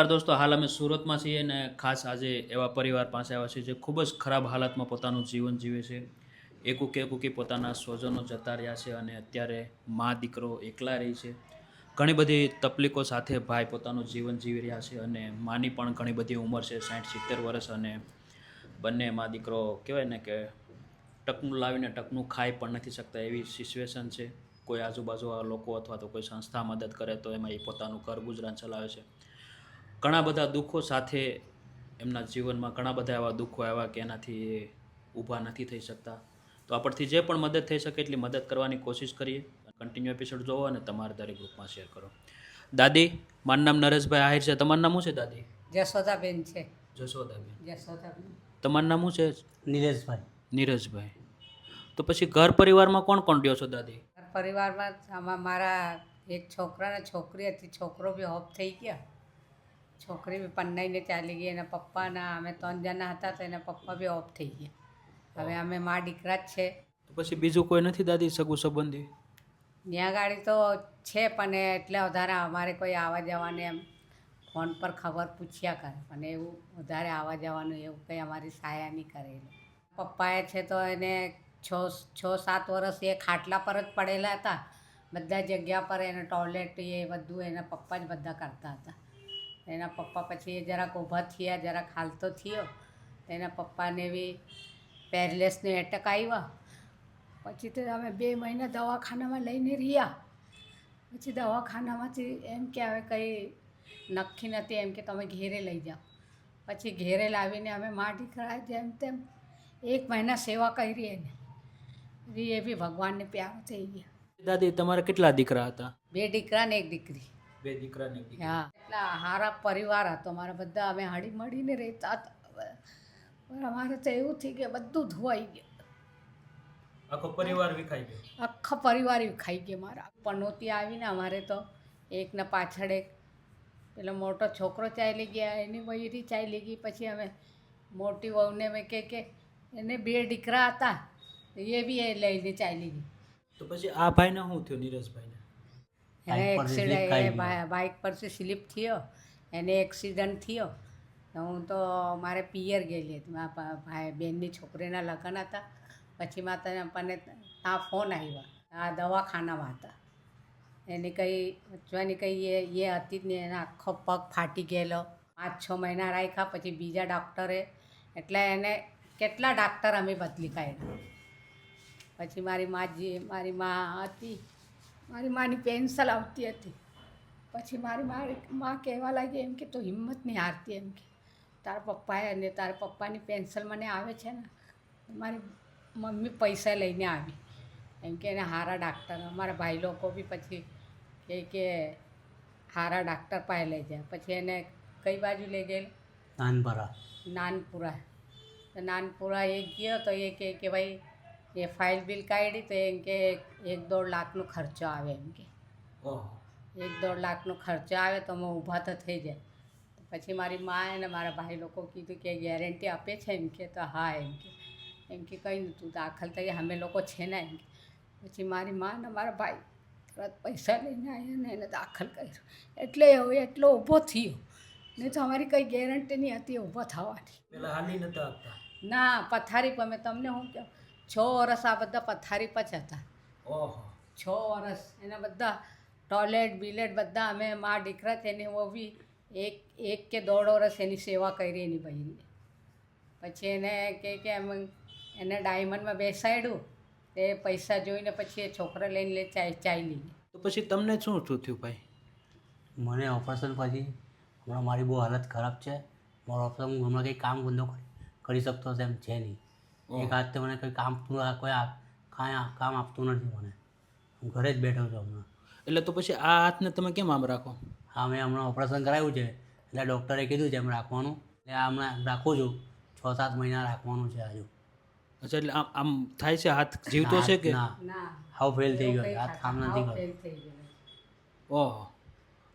નમસ્કાર દોસ્તો, હાલ અમે સુરતમાં છીએ અને ખાસ આજે એવા પરિવાર પાસે આવ્યા છીએ જે ખૂબ જ ખરાબ હાલતમાં પોતાનું જીવન જીવે છે. એકુકી એકુકી પોતાના સ્વજનો જતા રહ્યા છે અને અત્યારે મા દીકરો એકલા રહી છે. ઘણી બધી તકલીફો સાથે ભાઈ પોતાનું જીવન જીવી રહ્યા છે અને માની પણ ઘણી બધી ઉંમર છે સાઠ સિત્તેર વર્ષ અને બંને મા દીકરો કહેવાય ને કે ટકનું લાવીને ટકનું ખાઈ પણ નથી શકતા એવી સિચ્યુએશન છે. કોઈ આજુબાજુ લોકો અથવા તો કોઈ સંસ્થા મદદ કરે તો એમાં એ પોતાનું ઘર ગુજરાન ચલાવે છે. ઘણા બધા દુઃખો સાથે એમના જીવનમાં ઘણા બધા એવા દુઃખો આવ્યા કે એનાથી એ ઊભા નથી થઈ શકતા. તો આપણથી જે પણ મદદ થઈ શકે એટલી મદદ કરવાની કોશિશ કરીએ. કન્ટિન્યુ એપિસોડ જોવો અને તમારા દરેક ગ્રુપમાં શેર કરો. દાદી મારું નામ નરેશભાઈ આહિર છે. તમારું નામ શું છે દાદી? જશોદાબેન છે. જશોદાબેન. જશોદાબેન. તમારું નામ શું છે? નીરજભાઈ નીરજભાઈ તો પછી ઘર પરિવારમાં કોણ કોણ રહ્યો છો દાદી? પરિવારમાં આમાં મારા એક છોકરા ને છોકરી હતી. છોકરો બી હોપ થઈ ગયા. છોકરી બી પન્નાઈને ચાલી ગઈ એના પપ્પાના અમે ત્રણ જણા હતા તો એના પપ્પા બી ઓફ થઈ ગયા. હવે અમે મા દીકરા જ છે. તો પછી બીજું કોઈ નથી દાદી સગું સંબંધી? ત્યાં ગાડી તો છે પણ એટલે વધારે અમારે કોઈ આવવા જવાને એમ ફોન પર ખબર પૂછ્યા કરે. પણ એવું વધારે આવવા જવાનું એવું કંઈ અમારી સહાય નહીં કરેલું પપ્પાએ છે તો એને છ છ સાત વર્ષ એ ખાટલા પર જ પડેલા હતા. બધા જગ્યા પર એને ટોયલેટ એ બધું એના પપ્પા જ બધા કરતા હતા. એના પપ્પા પછી એ જરાક ઊભા થયા જરાક હાલતો થયો. એના પપ્પાને બી પેરલેસનો એટક આવ્યા પછી તો અમે બે મહિના દવાખાનામાં લઈને રહ્યા. પછી દવાખાનામાંથી એમ કે હવે કંઈ નક્કી નથી એમ કે તમે ઘેરે લઈ જાઓ. પછી ઘેરે લાવીને અમે મા દીકરા જેમ તેમ એક મહિના સેવા કરી એને. એ બી ભગવાનને પ્યારો થઈ ગયા. દાદી તમારા કેટલા દીકરા હતા? બે દીકરા ને એક દીકરી. બે દીકરાને હા. એટલા હારા પરિવાર હતો. અમારા બધા અમે હળી મળીને રહેતા હતા. પણ અમારે તો એવું થયું કે બધું ધોવાઈ ગયું. આખો પરિવાર વિખાઈ ગયો? આખા પરિવાર ખાઈ ગયા. મારા પનોતી આવીને અમારે તો એકના પાછળ એક પેલો મોટો છોકરો ચાલી ગયા એની વૈરી ચાલી ગઈ. પછી અમે મોટી વહુને મેં કે કે એને બે દીકરા હતા એ બી એ લઈને ચાલી ગઈ. તો પછી આ ભાઈને શું થયું નીરજભાઈને? એને એક્સિડન્ટ. બાઇક પરથી સ્લીપ થયો. એને એક્સિડન્ટ થયો. તો હું તો મારે પિયર ગયેલી હતી. મારા ભાઈ બેનની છોકરીના લગ્ન હતા. પછી માતા મને ત્યાં ફોન આવ્યા. આ દવાખાનામાં હતા. એને કંઈ વચવાની કંઈ એ એ હતી જ નહીં. એના આખો પગ ફાટી ગયેલો. પાંચ છ મહિના રાખ્યા. પછી બીજા ડૉક્ટરે એટલે એને કેટલા ડાક્ટર અમે બદલી કાઢ્યા. પછી મારી માજી મારી મા હતી. મારી માની પેન્સલ આવતી હતી. પછી મારી મારી મા કહેવા લાગી એમ કે તો હિંમત નહીં હારતી એમ કે. તારા પપ્પાએ અને તારા પપ્પાની પેન્સલ મને આવે છે ને મારી મમ્મી પૈસા લઈને આવી. એમ કે એને હારા ડાક્ટર અમારા ભાઈ લોકો બી પછી કહે કે હારા ડાક્ટર પાસે લઈ જાય. પછી એને કઈ બાજુ લઈ ગયેલ? નાનપુરા. નાનપુરા. નાનપુરા એ ગયો તો એ કહે કે ભાઈ એ ફાઇલ બિલ કાઢી તો એમ કે એક દોઢ લાખનો ખર્ચો આવે એમ કે. એક દોઢ લાખનો ખર્ચો આવે તો અમે ઊભા તો થઈ જાય. પછી મારી મા અને મારા ભાઈ લોકો કીધું કે ગેરંટી આપે છે એમ કે તો હા એમ કે. એમ કે કંઈ નહીં તું દાખલ થઈ અમે લોકો છે ને એમ કે. પછી મારી મા અને મારા ભાઈ તરત પૈસા લઈને આવ્યા ને એને દાખલ કર્યો. એટલે હવે એટલો ઊભો થયો. નહીં તો અમારી કંઈ ગેરંટી નહીં હતી ઊભો થવાની ના પથારી પર મેં તમને શું કહું છ વર્ષ આ બધા પથારી પર જ હતા. ઓહો. છ વર્ષ એના બધા ટોયલેટ બિલેટ બધા અમે મા દીકરા તેને એની બી એક એક કે દોઢ વર્ષ એની સેવા કરી એની બહેનને. પછી એને કે કે એમ એને ડાયમંડમાં બેસાડ્યું. તે પૈસા જોઈને પછી એ છોકરા લઈને લે ચાઈ ચાલી ગઈ તો પછી તમને શું શું થયું ભાઈ? મને ઓપરેશન પછી હમણાં મારી બહુ હાલત ખરાબ છે. મારો ઓપરેશન હું હમણાં કંઈ કામ ધંધો કરી- કરી શકતો તેમ છે નહીં. એક હાથથી મને કંઈ કામ પૂરું કોઈ આ- કાંઈ કામ આપતું નથી મને. હું ઘરે જ બેઠો છું હમણાં. એટલે તો પછી આ હાથને તમે કેમ આમ રાખો? હા મેં હમણાં ઓપરેશન કરાવ્યું છે. એટલે ડૉક્ટરે કીધું છે એમ રાખવાનું. એટલે આ હમણાં રાખું છું. છ સાત મહિના રાખવાનું છે હજુ. અચ્છા એટલે આમ આમ થાય છે હાથ જીવતો છે કે? હાવ ફેલ થઈ ગયો હાથ કામ નથી કરતો. ઓહો.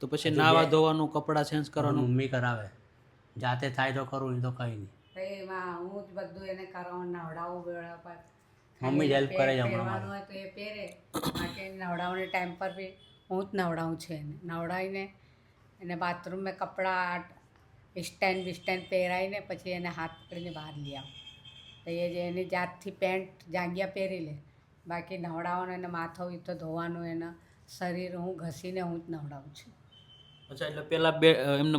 તો પછી નાવા ધોવાનું કપડાં ચેન્જ કરવાનું? મમ્મી કરાવે. જાતે થાય તો કરું નહીં તો કંઈ નહીં. હું જ બધું એને કરાવું નવડાવું બેવડાવું મમ્મી જ હેલ્પ કરે છે હમણાં પહેરવાનું હોય તો એ પહેરે. બાકી નવડાવવાના ટાઈમ પર બી હું જ નવડાવું છું એને. નવડાવીને એને બાથરૂમમાં કપડાં સ્ટેન્ડ વિસ્ટેન્ડ પહેરાવીને પછી એને હાથ પકડીને બહાર લઈ આવું. તો એ જે એની જાતથી પેન્ટ જાંગિયા પહેરી લે. બાકી નવડાવવાનું એને માથો વીથો ધોવાનું એના શરીર હું ઘસીને હું જ નવડાવું છું. અચ્છા એટલે પેલા બે એમને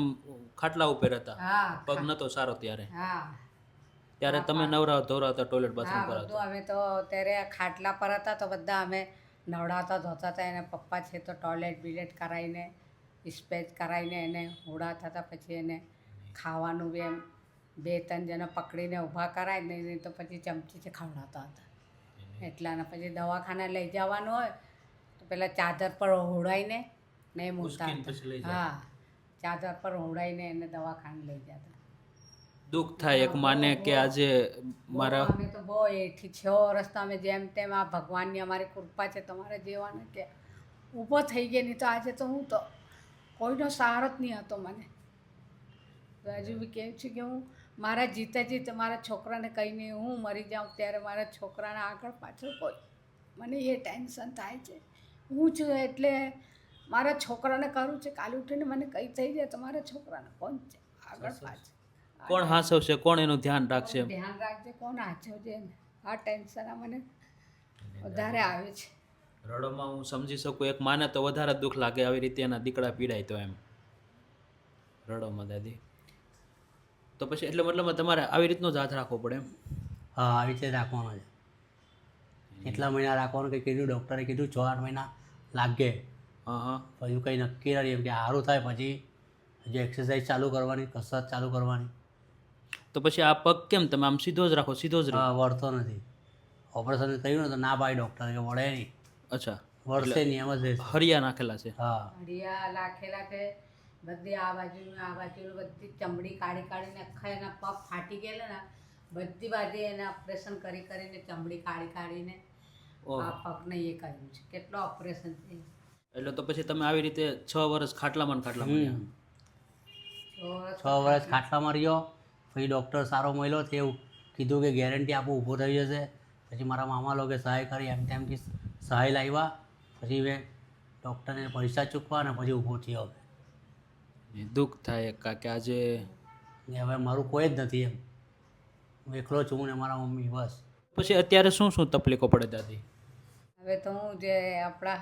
ખાટલા ઉપર હતા? હા પગ નતો સારો ત્યારે? હા. ત્યારે તમે નવરાવ ધોરાવતા ટોયલેટ બાથરૂમ કરાવતા અમે તો ત્યારે ખાટલા પર હતા તો બધા અમે નવડાવતા ધોતા હતા. એને પપ્પા છે તો ટોયલેટ બિલેટ કરાવીને સ્પેચ કરાવીને એને હોડાતા હતા. પછી એને ખાવાનું બી એમ બે ત્રણ જણા પકડીને ઊભા કરાય ને નહીં તો પછી ચમચીથી ખવડાવતા હતા. એટલાના પછી દવાખાને લઈ જવાનું હોય તો પહેલાં ચાદર પર હોડાઈને ને જાય. હા ચાદર પર હોડાઈને એને દવાખાને લઈ જતા દુઃખ થાય. એક માને કે આજે મારા અમે તો બહુ એથી છ વર્ષ તો અમે જેમ તેમ આ ભગવાનની અમારી કૃપા છે તમારે જેવાને કે ઊભો થઈ ગયા. નહીં તો આજે તો હું તો કોઈનો સહારો જ નહીં હતો મને. તો હજુ બી કેવું છું કે હું મારા જીતે જીતે મારા છોકરાને કંઈ નહીં હું મરી જાઉં ત્યારે મારા છોકરાને આગળ પાછળ કોઈ મને એ ટેન્શન થાય છે. હું છું એટલે મારા છોકરાને કરું છે. કાલે ઉઠીને મને કંઈ થઈ જાય તો મારા છોકરાને કોણ છે? આગળ પાછળ. કોણ હાસવશે કોણ એનું ધ્યાન રાખશે ધ્યાન રાખજે કોણ હાચવજે આ ટેન્શન મને વધારે આવે છે. રડોમાં હું સમજી શકું એક માને તો વધારે દુઃખ લાગે આવી રીતે એના દીકરા પીડાય તો એમ. રડોમાં દાદી. તો પછી એટલે મતલબ તમારે આવી રીતનો જ હાથ રાખવો પડે એમ? હા આવી રીતે રાખવાનો છે. એટલા મહિના રાખવાનું કંઈ કીધું ડૉક્ટરે કીધું છ આઠ મહિના લાગે હા હા. પછી કંઈ નક્કી નથી એમ કે સારું થાય પછી હજી એક્સરસાઇઝ ચાલુ કરવાની કસરત ચાલુ કરવાની. તો પછી આ પગ કેમ તમે આમ સીધો જ રાખો સીધો જ રાખો વળતો નથી. ઓપરેશન કર્યું ને તો ના પાડી ડોક્ટર કે વળે નહીં. અચ્છા. વળશે નહીં એમ જ હરિયા નાખેલા છે. હા. હરિયા નાખેલા લાખે બધી આ બાજુનું આ બાજુનું બધી ચમડી કાઢી કાઢીને આખા એના પગ ફાટી ગયેલા ને બધી બાજુ એને ઓપરેશન કરી કરીને ચમડી કાઢી કાઢીને આ પગને એ કર્યું છે. કેટલો ઓપરેશન છે. એટલે તો પછી તમે આવી રીતે છ વર્ષ ખાટલામાં ખાટલામાં છ વર્ષ ખાટલામાં રહ્યો. પછી ડૉક્ટર સારો મળ્યો તેવું કીધું કે ગેરંટી આપું ઊભો થઈ જશે. પછી મારા મામા લોકોએ સહાય કરી એમ તેમથી સહાય લાવ્યા. પછી મેં ડૉક્ટરને પૈસા ચૂકવા અને પછી ઊભો થયો હવે. દુઃખ થાય કા કે આજે ને હવે મારું કોઈ જ નથી એમ. હું એકલો છું ને મારા મમ્મી બસ. પછી અત્યારે શું શું તકલીફો પડે દાદી? હવે તો હું જે આપણા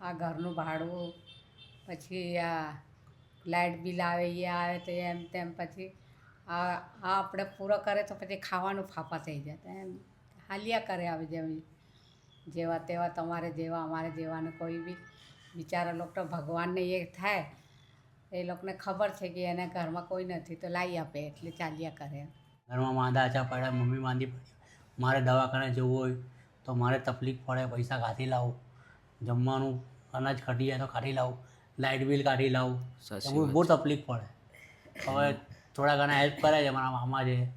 આ ઘરનું ભાડું પછી આ લાઇટ બિલ આવે એ આવે તો એમ તેમ પછી આ આ આપણે પૂરો કરે તો પછી ખાવાનું ફાફા થઈ જતા એમ હાલ્યા કરે આવી જેમ જેવા તેવા તમારે જેવા અમારે જેવાને કોઈ બી બિચારા લોકો તો ભગવાનને એ થાય. એ લોકોને ખબર છે કે એના ઘરમાં કોઈ નથી તો લાવી આપે એટલે ચાલ્યા કરે. ઘરમાં માંદા આચા પડ્યા મમ્મી માંદી પડી મારે દવાખાને જવું હોય તો મારે તકલીફ પડે પૈસા કાઢી લાવું. જમવાનું અનાજ કાઢી જાય તો કાઢી લાવું. લાઇટ બિલ કાઢી લાવું. બહુ તકલીફ પડે. હવે થોડા ઘણા હેલ્પ કરે છે મારા મામા છે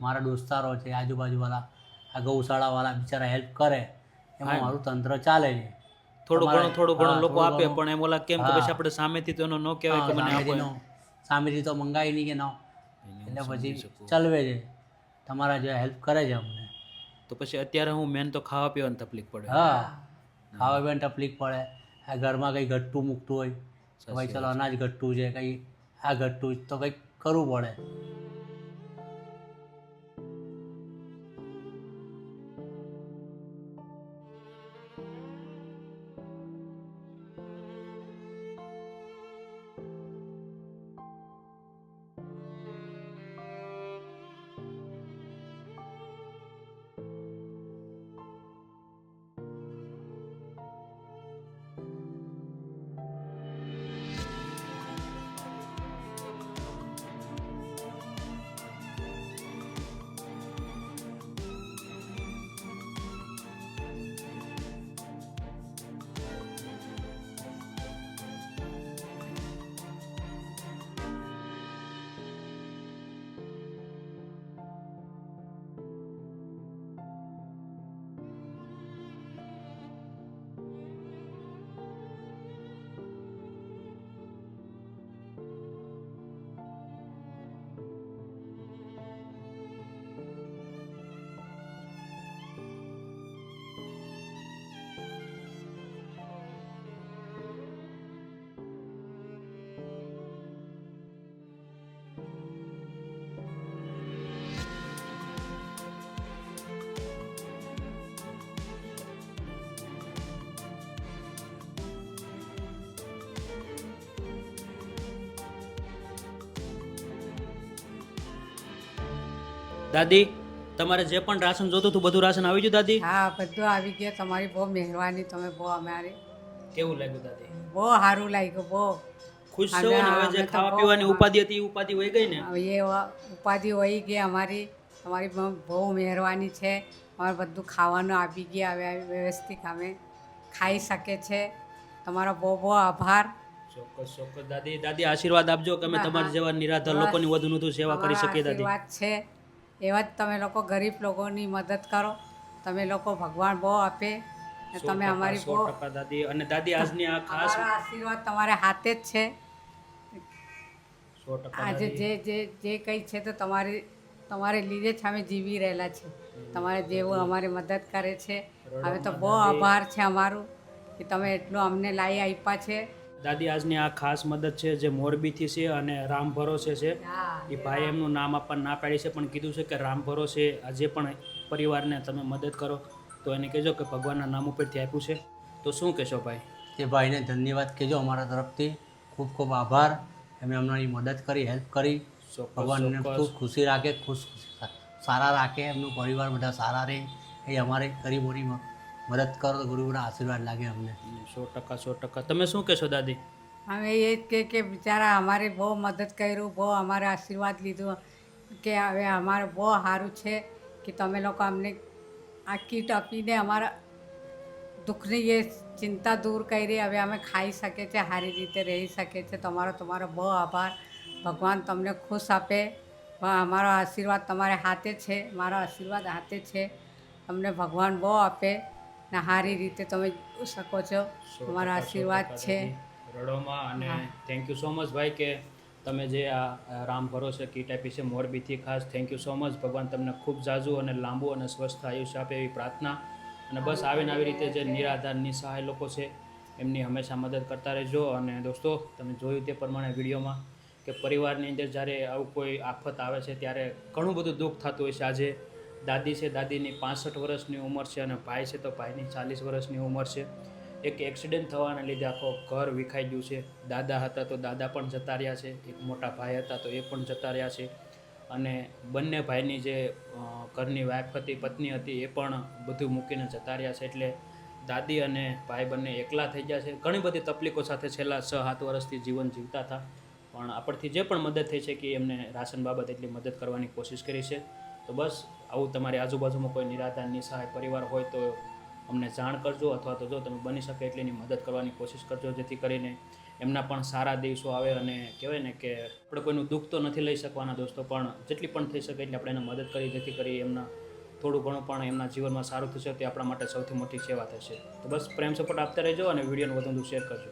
મારા દોસ્તારો છે આજુબાજુવાળા આ ગૌશાળાવાળા બિચારા હેલ્પ કરે. એમાં મારું તંત્ર ચાલે છે. થોડું ઘણું થોડું ઘણું લોકો આપે પણ એમ ઓલા કેમ કે. પછી આપણે સામેથી તો એનો ન કહેવાય કે મને આપો સામેથી નો- સામેથી તો મંગાવી નહીં કે ન. એટલે પછી ચલવે છે. તમારા જે હેલ્પ કરે છે અમને. તો પછી અત્યારે હું મેન તો ખાવા પીવાની તકલીફ પડે. હા. ખાવા પીવાની તકલીફ પડે. આ ઘરમાં કંઈ ઘટતું મૂકતું હોય ભાઈ ચલો અનાજ ઘટતું છે કંઈ આ ઘટતું તો કંઈક કરવું પડે. દાદી તમારે જે પણ રાશન જોતું હતું બધું રાશન આવી ગયું દાદી? હા બધું આવી ગયું. તમારી બહુ મહેરબાની તમે બહુ અમારી. કેવું લાગ્યું દાદી? બહુ સારું લાગ્યું બહુ. ખુશ છો ને હવે જે ખાવા પીવાની ઉપાધિ હતી એ ઉપાધિ વહી ગઈ ને? એ ઉપાધિ વહી ગઈ અમારી. તમારી બહુ મહેરબાની છે. અમારે બધું ખાવાનું આપી ગયા હવે વ્યવસ્થિત અમે ખાઈ શકે છે. તમારો બહુ બહુ આભાર. ચોક્કસ ચોક્કસ દાદી. દાદી આશીર્વાદ આપજો કે અમે તમારા જેવા નિરાધાર. લોકોની વધુ વધુ સેવા કરી શકીએ દાદી. વાત છે. એવા જ તમે લોકો ગરીબ લોકોની મદદ કરો. તમે લોકો ભગવાન બહુ આપે તમે અમારી બહુ દાદી. અને દાદી આજની આ ખાસ આશીર્વાદ તમારે હાથે જ છે. આજે જે જે જે કંઈ છે તો તમારી તમારે લીધે જ અમે જીવી રહેલા છે. તમારે જેવું અમારી મદદ કરે છે. હવે તો બહુ આભાર છે અમારું કે તમે એટલું અમને લાવી આપ્યા છે. દાદી આજની આ ખાસ મદદ છે જે મોરબીથી છે અને રામ ભરોસે છે. એ ભાઈ એમનું નામ આપવા ના પાડી છે પણ કીધું છે કે રામ ભરોસે આજે પણ પરિવારને તમે મદદ કરો. તો એને કહેજો કે ભગવાનના નામ ઉપરથી આપ્યું છે. તો શું કહેશો ભાઈ? તે ભાઈને ધન્યવાદ કહેજો અમારા તરફથી. ખૂબ ખૂબ આભાર. એમણે અમને મદદ કરી હેલ્પ કરી. ભગવાનને ભગવાન ખૂબ ખુશી રાખે ખુશ સારા રાખે. એમનું પરિવાર બધા સારા રહે. એ અમારે ગરીબોની મદદ કરો તો ગુરુના આશીર્વાદ લાગે અમને. સો ટકા સો ટકા. તમે શું કહેશો દાદી? અમે એ જ કે કે બિચારા અમારે બહુ મદદ કર્યું બહુ અમારે આશીર્વાદ લીધો કે હવે અમારે બહુ સારું છે કે તમે લોકો અમને આ કીટ આપીને અમારા દુઃખની એ ચિંતા દૂર કરી હવે અમે ખાઈ શકીએ છીએ સારી રીતે રહી શકીએ છીએ. તમારો તમારો બહુ આભાર. ભગવાન તમને ખુશ આપે. અમારો આશીર્વાદ તમારે હાથે છે મારો આશીર્વાદ હાથે છે. તમને ભગવાન બહુ આપે. ને સારી રીતે તમે શકો છો. તમારો આશીર્વાદ છે. રડોમાં અને થેન્ક યુ સો મચ ભાઈ કે તમે જે આ રામ ભરોસે કીટ આપી છે મોરબીથી ખાસ થેન્ક યુ સો મચ ભગવાન તમને ખૂબ જાજુ અને લાંબુ અને સ્વસ્થ આયુષ્ય આપે એવી પ્રાર્થના. અને બસ આવીને આવી રીતે જે નિરાધાર નિસહાય લોકો છે એમની હંમેશા મદદ કરતા રહેજો. અને દોસ્તો તમે જોયું તે પ્રમાણે વિડીયોમાં કે પરિવારની અંદર જ્યારે આવું કોઈ આફત આવે છે ત્યારે ઘણું બધું દુઃખ થતું હોય છે. આજે દાદી છે, દાદીની પાસઠ વર્ષની ઉંમર છે અને ભાઈ છે તો ભાઈની ચાલીસ વર્ષની ઉંમર છે. એક એક્સિડન્ટ થવાના લીધે આખો ઘર વિખાઈ ગયું છે. દાદા હતા તો દાદા પણ જતા રહ્યા છે. એક મોટા ભાઈ હતા તો એ પણ જતા રહ્યા છે. અને બંને ભાઈની જે ઘરની વાઈફ હતી, પત્ની હતી એ પણ બધું મૂકીને જતા રહ્યા છે. એટલે દાદી અને ભાઈ બંને એકલા થઈ ગયા છે. ઘણી બધી તકલીફો સાથે છેલ્લા છ, સાત વર્ષથી જીવન જીવતા હતા. પણ આપણથી જે પણ મદદ થઈ છે કે એમને રાશન બાબત એટલી મદદ કરવાની કોશિશ કરી છે. તો બસ આવું તમારી આજુબાજુમાં કોઈ નિરાધાર નિસહાય પરિવાર હોય તો અમને જાણ કરજો અથવા તો જો તમે બની શકે એટલીની મદદ કરવાની કોશિશ કરજો, જેથી કરીને એમના પણ સારા દિવસો આવે અને કહેવાય ને કે આપણે કોઈનું દુઃખ તો નથી લઈ શકવાના દોસ્તો, પણ જેટલી પણ થઈ શકે એટલી આપણે એને મદદ કરી, જેથી કરી એમના થોડું ઘણું પણ એમના જીવનમાં સારું થશે, તે આપણા માટે સૌથી મોટી સેવા થશે. તો બસ પ્રેમ સપોર્ટ આપતા રહેજો અને વિડીયોને વધુ શેર કરજો.